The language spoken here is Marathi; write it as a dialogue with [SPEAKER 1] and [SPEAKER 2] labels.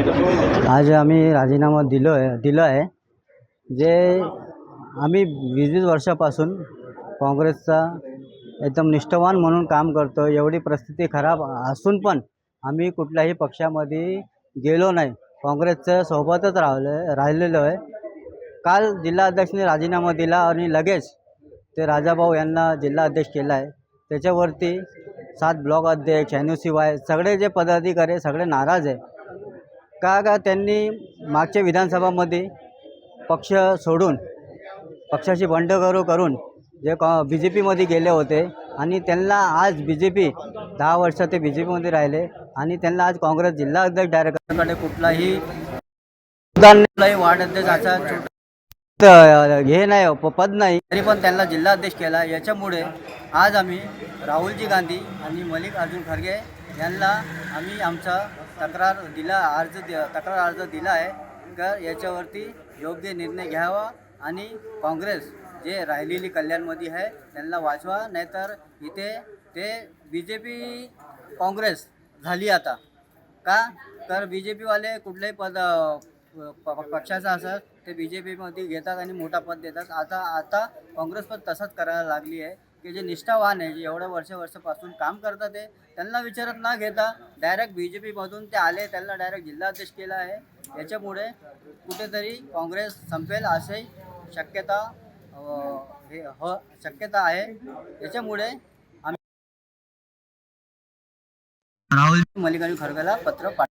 [SPEAKER 1] आज आम्ही राजीनामा दिलो आहे दिलं आहे. जे आम्ही वीस वीस वर्षापासून काँग्रेसचा एकदम निष्ठावान म्हणून काम करतो एवढी परिस्थिती खराब असून पण आम्ही कुठल्याही पक्षामध्ये गेलो नाही. काँग्रेसच्या सोबतच राहिले राहिलेलो आहे. काल जिल्हाध्यक्षने राजीनामा दिला आणि लगेच ते राजाभाऊ यांना जिल्हाध्यक्ष केला आहे त्याच्यावरती सात ब्लॉक अध्यक्ष एन यू सी वाय सगळे जे पदाधिकारी सगळे नाराज आहे. का का त्यांनी मागच्या विधानसभामध्ये पक्ष सोडून पक्षाशी बंडखोरी करून जे कॉ बी जे पीमध्ये गेले होते आणि त्यांना आज बी जे पी दहा वर्ष ते बी जे पीमध्ये राहिले आणि त्यांना आज काँग्रेस जिल्हा अध्यक्ष डायरेक्टरकडे कुठलाही कुठलाही वार्ड अध्यक्षाचा हे नाही प- पद नाही तरी पण त्यांना जिल्हाध्यक्ष केला. याच्यामुळे आज आम्ही राहुलजी गांधी आणि मल्लिकार्जुन खरगे यांना आम्ही आमचा तक्रार दिला अर्ज दि- तक्रार अर्ज दिला आहे. तर याच्यावरती योग्य निर्णय घ्यावा आणि काँग्रेस जे राहिलेली कल्याणमध्ये आहे त्यांना वाचवा नाहीतर इथे ते बी जे पी काँग्रेस झाली आता. का? तर बी जे पीवाले कुठल्याही पद प- पक्षाचं असं ते बी जे पीमध्ये घेतात आणि मोठा पद देतात. आता आता काँग्रेस पण तसंच करायला लागली आहे. की जे निष्ठावान आहे जे एवढ्या वर्ष वर्षापासून काम करतात ते त्यांना विचारत न घेता डायरेक्ट बी जे पीमधून ते आले त्यांना डायरेक्ट जिल्हाध्यक्ष केला आहे. याच्यामुळे कुठेतरी काँग्रेस संपेल असे शक्यता हे ह शक्यता आहे. याच्यामुळे आम्ही राहुल मल्लिकार्जुन खरगेला पत्र पाठ